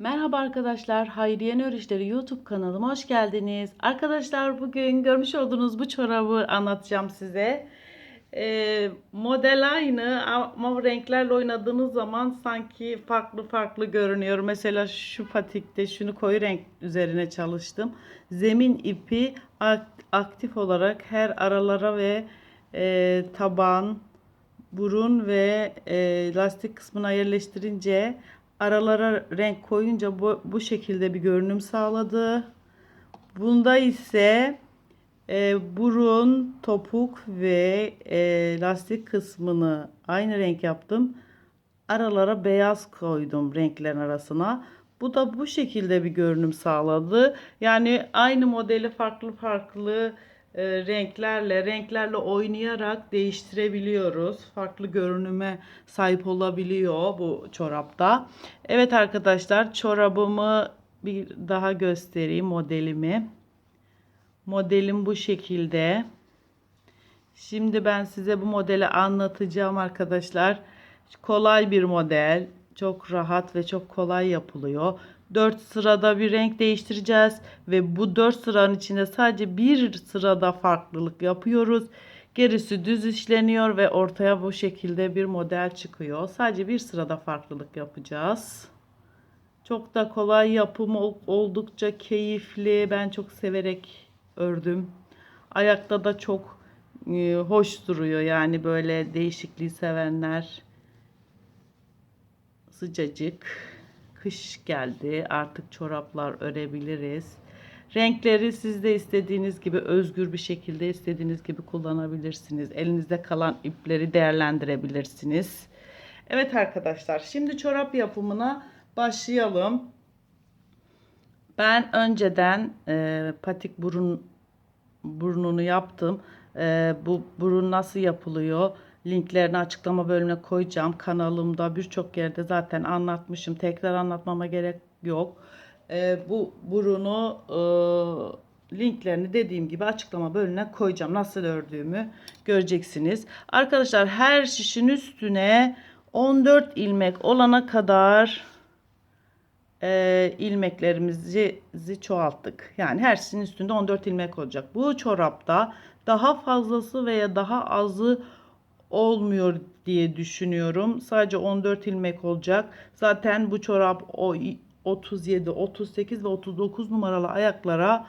Merhaba arkadaşlar, Hayriye Nör YouTube kanalıma hoş geldiniz. Arkadaşlar bugün görmüş olduğunuz bu çorabı anlatacağım size. Ee, model aynı ama renklerle oynadığınız zaman sanki farklı farklı görünüyor. Mesela şu patikte şunu koyu renk üzerine çalıştım. Zemin ipi ak- aktif olarak her aralara ve e, taban, burun ve e, lastik kısmına yerleştirince aralara renk koyunca bu, bu şekilde bir görünüm sağladı. Bunda ise e, burun, topuk ve e, lastik kısmını aynı renk yaptım. Aralara beyaz koydum renklerin arasına. Bu da bu şekilde bir görünüm sağladı. Yani aynı modeli farklı farklı e, renklerle, renklerle oynayarak değiştirebiliyoruz. Farklı görünüme sahip olabiliyor bu çorapta. Evet arkadaşlar çorabımı bir daha göstereyim modelimi. Modelim bu şekilde. Şimdi ben size bu modeli anlatacağım arkadaşlar. Kolay bir model. Çok rahat ve çok kolay yapılıyor. 4 sırada bir renk değiştireceğiz ve bu 4 sıranın içinde sadece bir sırada farklılık yapıyoruz. Gerisi düz işleniyor ve ortaya bu şekilde bir model çıkıyor. Sadece bir sırada farklılık yapacağız. Çok da kolay yapımı ol- oldukça keyifli. Ben çok severek ördüm. Ayakta da çok e, hoş duruyor. Yani böyle değişikliği sevenler sıcacık. Kış geldi. Artık çoraplar örebiliriz. Renkleri siz de istediğiniz gibi özgür bir şekilde istediğiniz gibi kullanabilirsiniz. Elinizde kalan ipleri değerlendirebilirsiniz. Evet arkadaşlar şimdi çorap yapımına başlayalım. Ben önceden e, patik burun burnunu yaptım. E, bu burun nasıl yapılıyor? Linklerini açıklama bölümüne koyacağım. Kanalımda birçok yerde zaten anlatmışım. Tekrar anlatmama gerek yok. E, bu burunu e, linklerini dediğim gibi açıklama bölümüne koyacağım. Nasıl ördüğümü göreceksiniz. Arkadaşlar her şişin üstüne 14 ilmek olana kadar e, ilmeklerimizi zi çoğalttık. Yani her şişin üstünde 14 ilmek olacak. Bu çorapta daha fazlası veya daha azı olmuyor diye düşünüyorum. Sadece 14 ilmek olacak. Zaten bu çorap o 37, 38 ve 39 numaralı ayaklara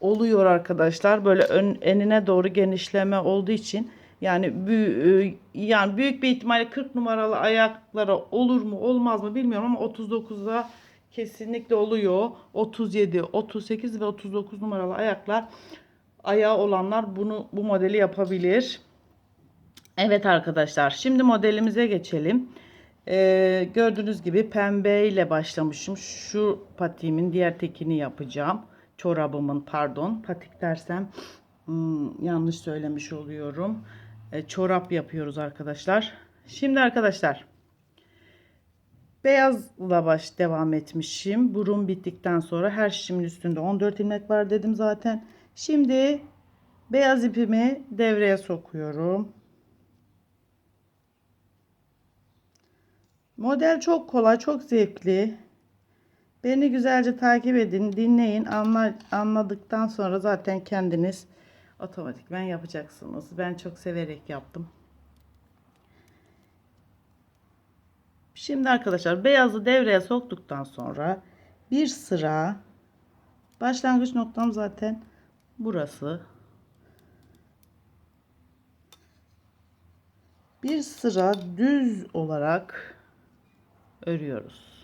oluyor arkadaşlar. Böyle ön, enine doğru genişleme olduğu için yani büyük, yani büyük bir ihtimalle 40 numaralı ayaklara olur mu olmaz mı bilmiyorum ama 39'a kesinlikle oluyor. 37, 38 ve 39 numaralı ayaklar ayağı olanlar bunu bu modeli yapabilir. Evet arkadaşlar şimdi modelimize geçelim. Ee, gördüğünüz gibi pembe ile başlamışım. Şu patiğimin diğer tekini yapacağım. Çorabımın pardon patik dersem hmm, yanlış söylemiş oluyorum. Ee, çorap yapıyoruz arkadaşlar. Şimdi arkadaşlar beyazla baş devam etmişim. Burun bittikten sonra her şişimin üstünde 14 ilmek var dedim zaten. Şimdi beyaz ipimi devreye sokuyorum. Model çok kolay, çok zevkli. Beni güzelce takip edin, dinleyin. Anla, anladıktan sonra zaten kendiniz otomatikman yapacaksınız. Ben çok severek yaptım. Şimdi arkadaşlar beyazı devreye soktuktan sonra bir sıra başlangıç noktam zaten burası. Bir sıra düz olarak örüyoruz.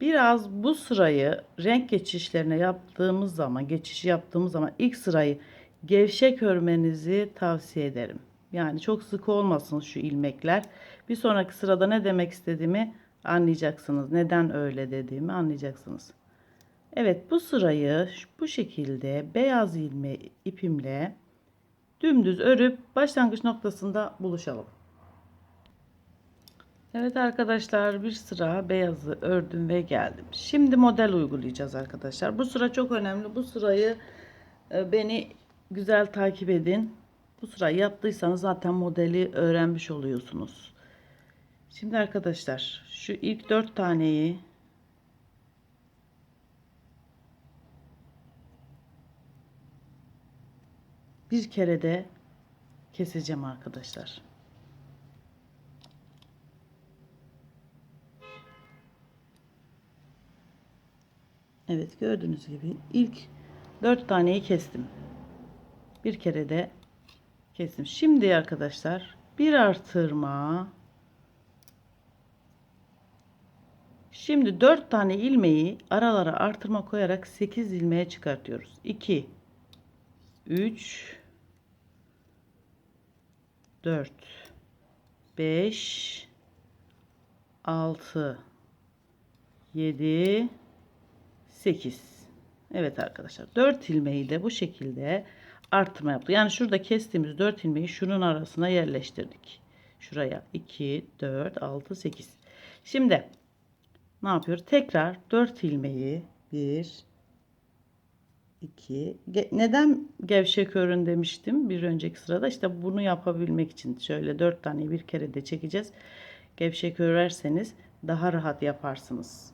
Biraz bu sırayı renk geçişlerine yaptığımız zaman, geçiş yaptığımız zaman ilk sırayı gevşek örmenizi tavsiye ederim. Yani çok sıkı olmasın şu ilmekler. Bir sonraki sırada ne demek istediğimi anlayacaksınız. Neden öyle dediğimi anlayacaksınız. Evet bu sırayı bu şekilde beyaz ilme ipimle dümdüz örüp başlangıç noktasında buluşalım. Evet arkadaşlar bir sıra beyazı ördüm ve geldim. Şimdi model uygulayacağız arkadaşlar. Bu sıra çok önemli. Bu sırayı e, beni güzel takip edin. Bu sırayı yaptıysanız zaten modeli öğrenmiş oluyorsunuz. Şimdi arkadaşlar şu ilk dört taneyi bir kere de keseceğim arkadaşlar. Evet gördüğünüz gibi ilk dört taneyi kestim. Bir kere de kestim. Şimdi arkadaşlar bir artırma Şimdi 4 tane ilmeği aralara artırma koyarak 8 ilmeğe çıkartıyoruz. 2 3 4 5 6 7 8 Evet arkadaşlar 4 ilmeği de bu şekilde artırma yaptık. Yani şurada kestiğimiz 4 ilmeği şunun arasına yerleştirdik. Şuraya 2 4 6 8 Şimdi ne yapıyor? Tekrar 4 ilmeği 1 2 neden gevşek örün demiştim bir önceki sırada işte bunu yapabilmek için şöyle 4 tane bir kere de çekeceğiz. Gevşek örerseniz daha rahat yaparsınız.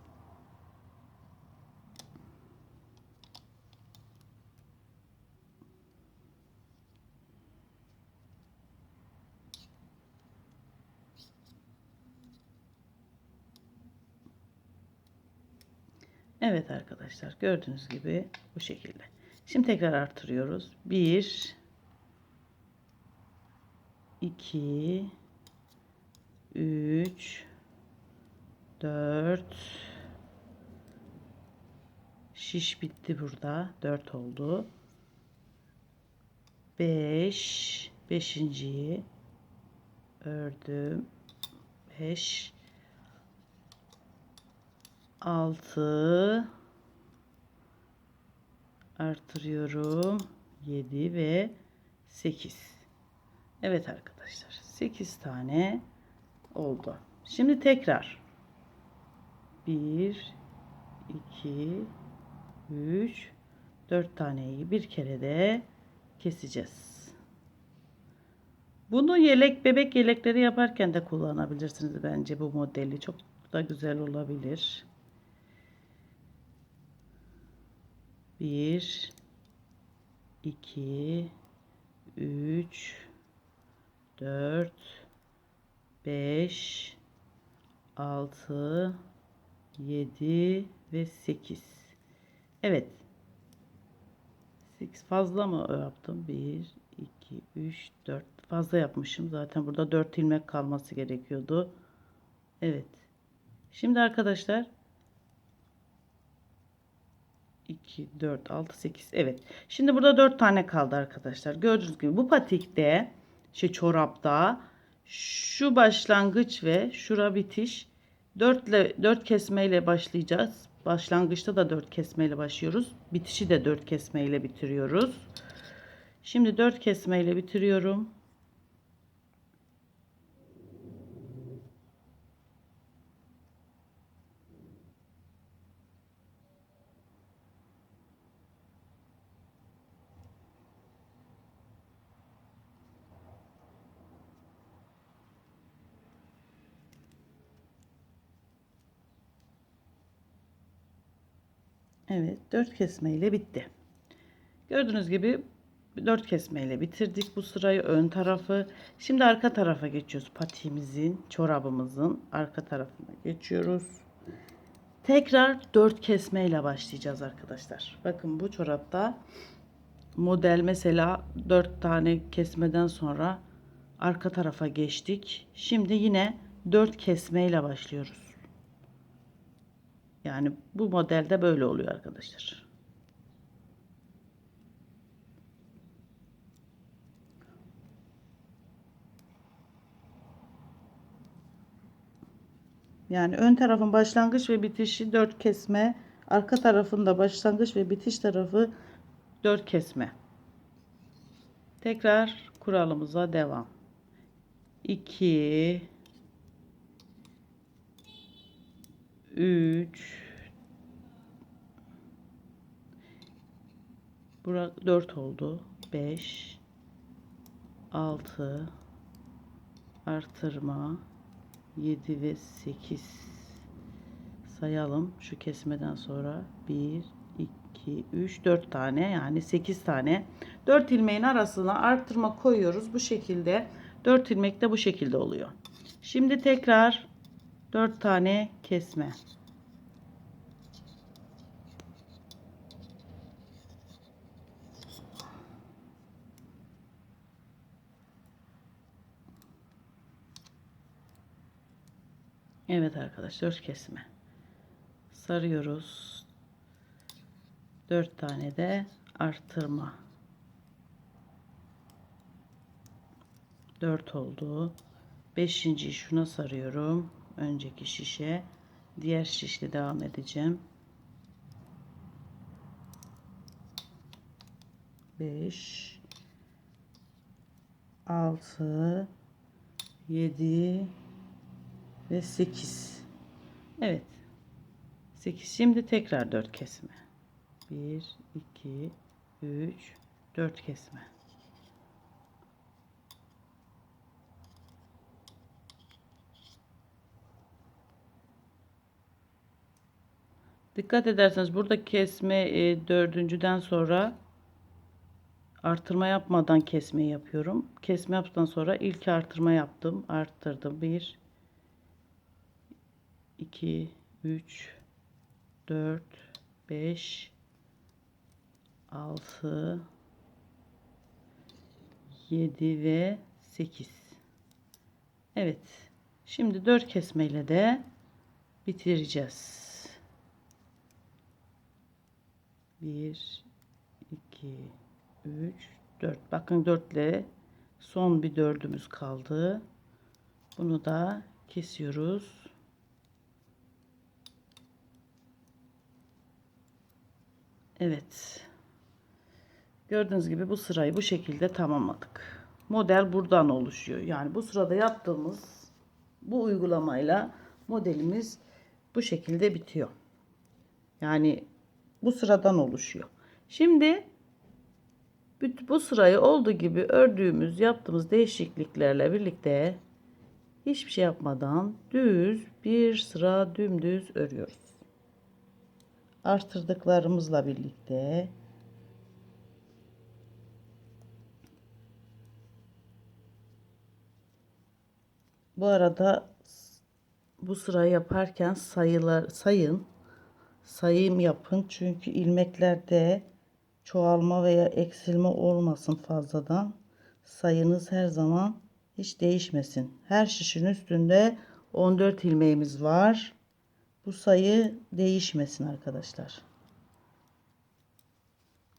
Evet arkadaşlar gördüğünüz gibi bu şekilde. Şimdi tekrar artırıyoruz. 1 2 3 4 şiş bitti burada. 4 oldu. 5 beşinciyi ördüm. 5 6 artırıyorum. 7 ve 8 Evet arkadaşlar 8 tane oldu. Şimdi tekrar. 1 2 3 4 taneyi bir kere de keseceğiz. Bunu yelek bebek yelekleri yaparken de kullanabilirsiniz bence bu modeli. Çok da güzel olabilir 1 2 3 4 5 6 7 ve 8 Evet. 8 fazla mı yaptım? 1 2 3 4 fazla yapmışım. Zaten burada 4 ilmek kalması gerekiyordu. Evet. Şimdi arkadaşlar 2, 4, 6, 8. Evet. Şimdi burada 4 tane kaldı arkadaşlar. Gördüğünüz gibi bu patikte, şey çorapta şu başlangıç ve şura bitiş 4 ile 4 kesme ile başlayacağız. Başlangıçta da 4 kesme ile başlıyoruz. Bitişi de 4 kesme ile bitiriyoruz. Şimdi 4 kesme ile bitiriyorum. Evet 4 kesme ile bitti. Gördüğünüz gibi 4 kesme ile bitirdik bu sırayı ön tarafı. Şimdi arka tarafa geçiyoruz. Patiğimizin, çorabımızın arka tarafına geçiyoruz. Tekrar 4 kesme ile başlayacağız arkadaşlar. Bakın bu çorapta model mesela 4 tane kesmeden sonra arka tarafa geçtik. Şimdi yine 4 kesme ile başlıyoruz. Yani bu modelde böyle oluyor arkadaşlar. Yani ön tarafın başlangıç ve bitişi 4 kesme, arka tarafında başlangıç ve bitiş tarafı 4 kesme. Tekrar kuralımıza devam. 2 3 Bura 4 oldu. 5 6 artırma. 7 ve 8 sayalım şu kesmeden sonra. 1 2 3 4 tane. Yani 8 tane. 4 ilmeğin arasına arttırma koyuyoruz. Bu şekilde. 4 ilmek de bu şekilde oluyor. Şimdi tekrar 4 tane kesme. Evet arkadaşlar kesme. Sarıyoruz. 4 tane de artırma. 4 oldu. 5. şuna sarıyorum önceki şişe. Diğer şişle devam edeceğim. 5 6 7 ve 8 Evet. 8 şimdi tekrar 4 kesme. 1 2 3 4 kesme Dikkat ederseniz burada kesme e, dördüncüden sonra artırma yapmadan kesme yapıyorum. Kesme yaptıktan sonra ilk artırma yaptım. Arttırdım. 1 2 3 4 5 6 7 ve 8 Evet şimdi 4 kesmeyle de bitireceğiz 1 2 3 4 bakın 4 ile son bir dördümüz kaldı bunu da kesiyoruz Evet. Gördüğünüz gibi bu sırayı bu şekilde tamamladık. Model buradan oluşuyor. Yani bu sırada yaptığımız bu uygulamayla modelimiz bu şekilde bitiyor. Yani bu sıradan oluşuyor. Şimdi bu sırayı olduğu gibi ördüğümüz yaptığımız değişikliklerle birlikte hiçbir şey yapmadan düz bir sıra dümdüz örüyoruz artırdıklarımızla birlikte bu arada bu sırayı yaparken sayılar sayın sayım yapın çünkü ilmeklerde çoğalma veya eksilme olmasın fazladan sayınız her zaman hiç değişmesin her şişin üstünde 14 ilmeğimiz var bu sayı değişmesin arkadaşlar.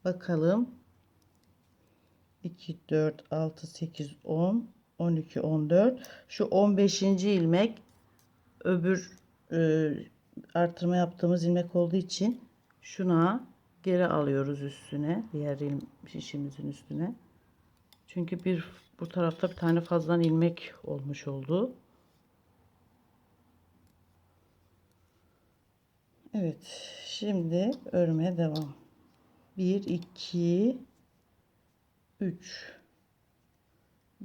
Bakalım. 2, 4, 6, 8, 10, 12, 14. Şu 15. ilmek öbür e, artırma yaptığımız ilmek olduğu için şuna geri alıyoruz üstüne. Diğer şişimizin üstüne. Çünkü bir bu tarafta bir tane fazladan ilmek olmuş oldu. Evet. Şimdi örmeye devam. 1 2 3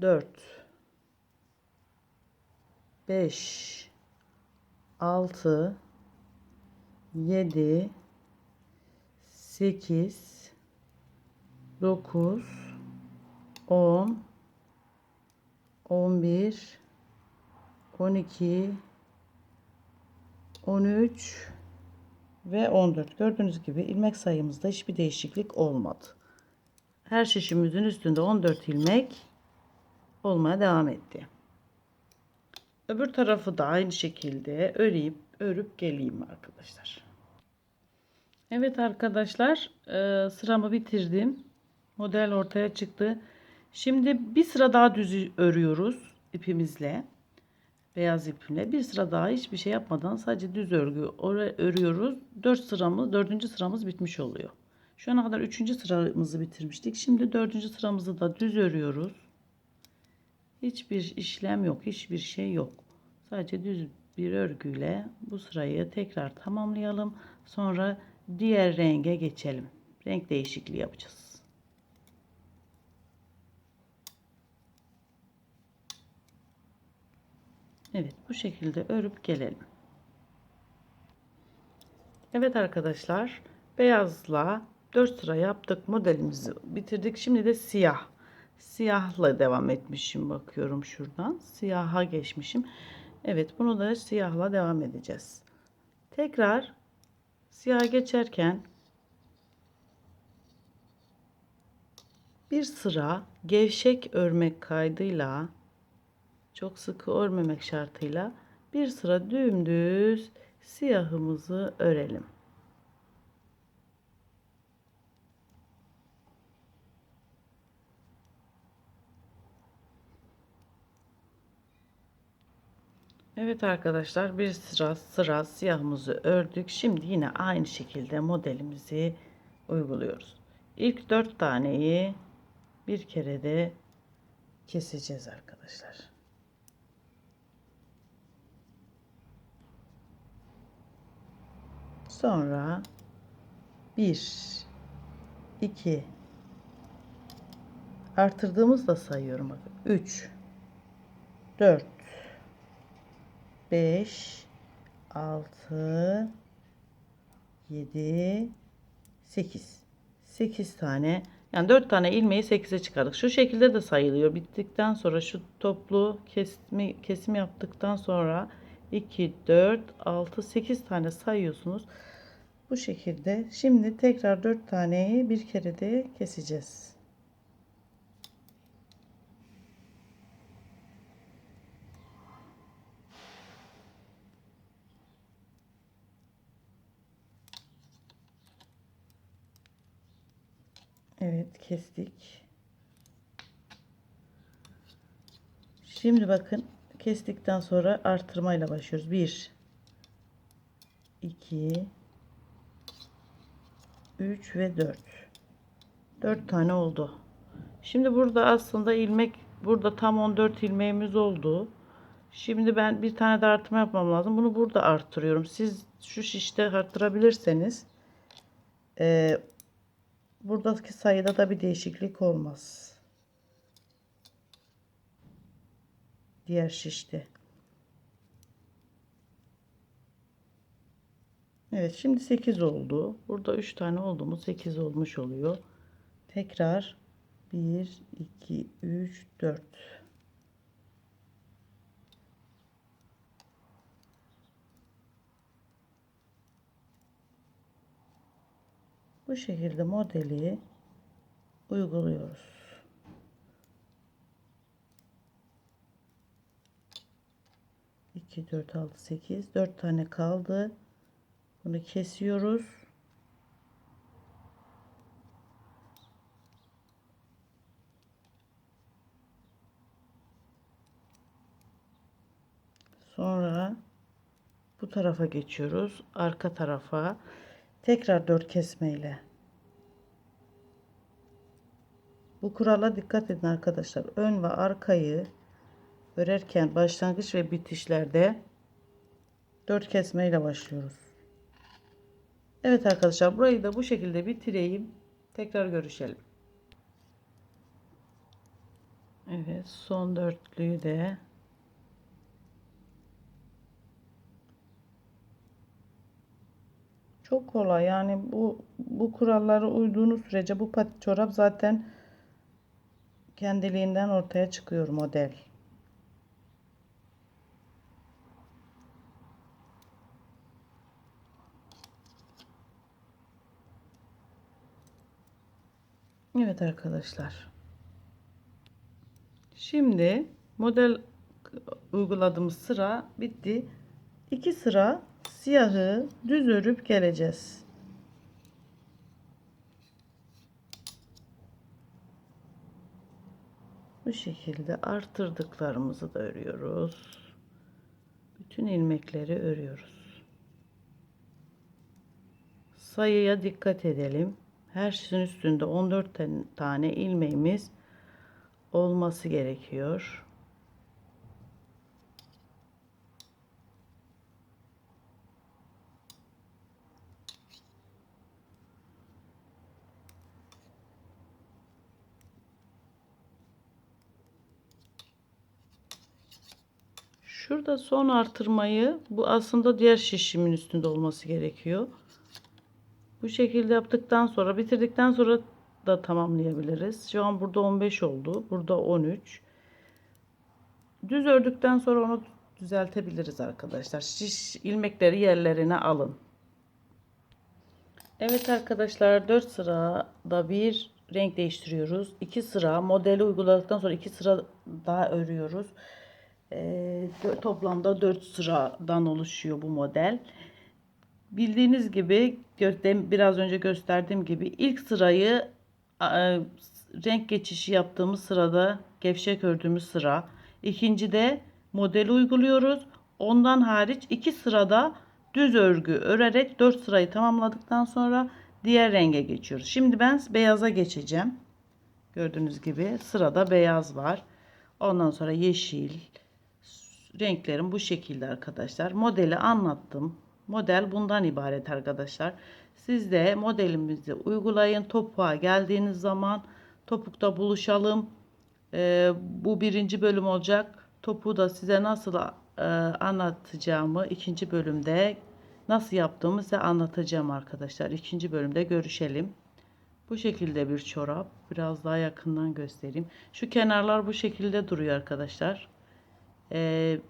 4 5 6 7 8 9 10 11 12 13 ve 14. Gördüğünüz gibi ilmek sayımızda hiçbir değişiklik olmadı. Her şişimizin üstünde 14 ilmek olmaya devam etti. Öbür tarafı da aynı şekilde öreyim, örüp geleyim arkadaşlar. Evet arkadaşlar e, sıramı bitirdim. Model ortaya çıktı. Şimdi bir sıra daha düz örüyoruz ipimizle beyaz ipimle bir sıra daha hiçbir şey yapmadan sadece düz örgü örüyoruz. 4 sıramız 4. sıramız bitmiş oluyor. Şu ana kadar 3. sıramızı bitirmiştik. Şimdi 4. sıramızı da düz örüyoruz. Hiçbir işlem yok. Hiçbir şey yok. Sadece düz bir örgüyle bu sırayı tekrar tamamlayalım. Sonra diğer renge geçelim. Renk değişikliği yapacağız. Evet bu şekilde örüp gelelim. Evet arkadaşlar beyazla 4 sıra yaptık modelimizi bitirdik. Şimdi de siyah. Siyahla devam etmişim bakıyorum şuradan. Siyaha geçmişim. Evet bunu da siyahla devam edeceğiz. Tekrar siyah geçerken bir sıra gevşek örmek kaydıyla çok sıkı örmemek şartıyla bir sıra dümdüz siyahımızı örelim. Evet arkadaşlar bir sıra sıra siyahımızı ördük. Şimdi yine aynı şekilde modelimizi uyguluyoruz. İlk dört taneyi bir kere de keseceğiz arkadaşlar. Sonra 1 2 artırdığımızda sayıyorum bakın. 3 4 5 6 7 8 8 tane yani 4 tane ilmeği 8'e çıkardık. Şu şekilde de sayılıyor. Bittikten sonra şu toplu kesimi, kesim yaptıktan sonra 2 4 6 8 tane sayıyorsunuz. Bu şekilde. Şimdi tekrar 4 taneyi bir kere de keseceğiz. Evet kestik. Şimdi bakın kestikten sonra artırmayla başlıyoruz. 1 2 3 ve 4 4 tane oldu. Şimdi burada aslında ilmek burada tam 14 ilmeğimiz oldu. Şimdi ben bir tane de artırma yapmam lazım. Bunu burada arttırıyorum. Siz şu şişte arttırabilirseniz e, buradaki sayıda da bir değişiklik olmaz. Diğer şişte. Evet şimdi 8 oldu. Burada 3 tane oldu mu 8 olmuş oluyor. Tekrar 1 2 3 4 Bu şekilde modeli uyguluyoruz. İki, dört, altı, sekiz. Dört tane kaldı. Bunu kesiyoruz. Sonra bu tarafa geçiyoruz. Arka tarafa tekrar dört kesmeyle. Bu kurala dikkat edin arkadaşlar. Ön ve arkayı örerken başlangıç ve bitişlerde dört kesmeyle başlıyoruz. Evet arkadaşlar burayı da bu şekilde bitireyim. Tekrar görüşelim. Evet son dörtlüyü de çok kolay yani bu bu kuralları uyduğunuz sürece bu patik çorap zaten kendiliğinden ortaya çıkıyor model. Evet arkadaşlar. Şimdi model uyguladığımız sıra bitti. İki sıra siyahı düz örüp geleceğiz. Bu şekilde artırdıklarımızı da örüyoruz. Bütün ilmekleri örüyoruz. Sayıya dikkat edelim. Her şeyin üstünde 14 tane ilmeğimiz olması gerekiyor. Şurada son artırmayı bu aslında diğer şişimin üstünde olması gerekiyor. Bu şekilde yaptıktan sonra bitirdikten sonra da tamamlayabiliriz. Şu an burada 15 oldu. Burada 13. Düz ördükten sonra onu düzeltebiliriz arkadaşlar. Şiş ilmekleri yerlerine alın. Evet arkadaşlar 4 sırada bir renk değiştiriyoruz. 2 sıra modeli uyguladıktan sonra 2 sıra daha örüyoruz. Dö- toplamda 4 sıradan oluşuyor bu model. Bildiğiniz gibi biraz önce gösterdiğim gibi ilk sırayı e, renk geçişi yaptığımız sırada gevşek ördüğümüz sıra. İkinci de modeli uyguluyoruz. Ondan hariç iki sırada düz örgü örerek 4 sırayı tamamladıktan sonra diğer renge geçiyoruz. Şimdi ben beyaza geçeceğim. Gördüğünüz gibi sırada beyaz var. Ondan sonra yeşil, renklerim bu şekilde arkadaşlar. Modeli anlattım. Model bundan ibaret arkadaşlar. Siz de modelimizi uygulayın. Topuğa geldiğiniz zaman topukta buluşalım. Ee, bu birinci bölüm olacak. Topuğu da size nasıl e, anlatacağımı ikinci bölümde nasıl yaptığımı size anlatacağım arkadaşlar. İkinci bölümde görüşelim. Bu şekilde bir çorap. Biraz daha yakından göstereyim. Şu kenarlar bu şekilde duruyor arkadaşlar. Ee,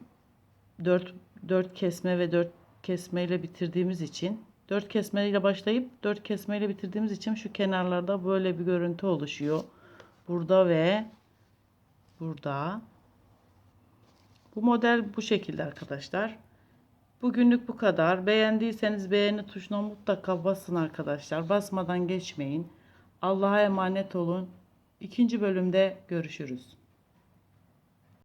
4 4 kesme ve 4 kesme ile bitirdiğimiz için 4 kesme ile başlayıp 4 kesme ile bitirdiğimiz için şu kenarlarda böyle bir görüntü oluşuyor. Burada ve burada. Bu model bu şekilde arkadaşlar. Bugünlük bu kadar. Beğendiyseniz beğeni tuşuna mutlaka basın arkadaşlar. Basmadan geçmeyin. Allah'a emanet olun. İkinci bölümde görüşürüz.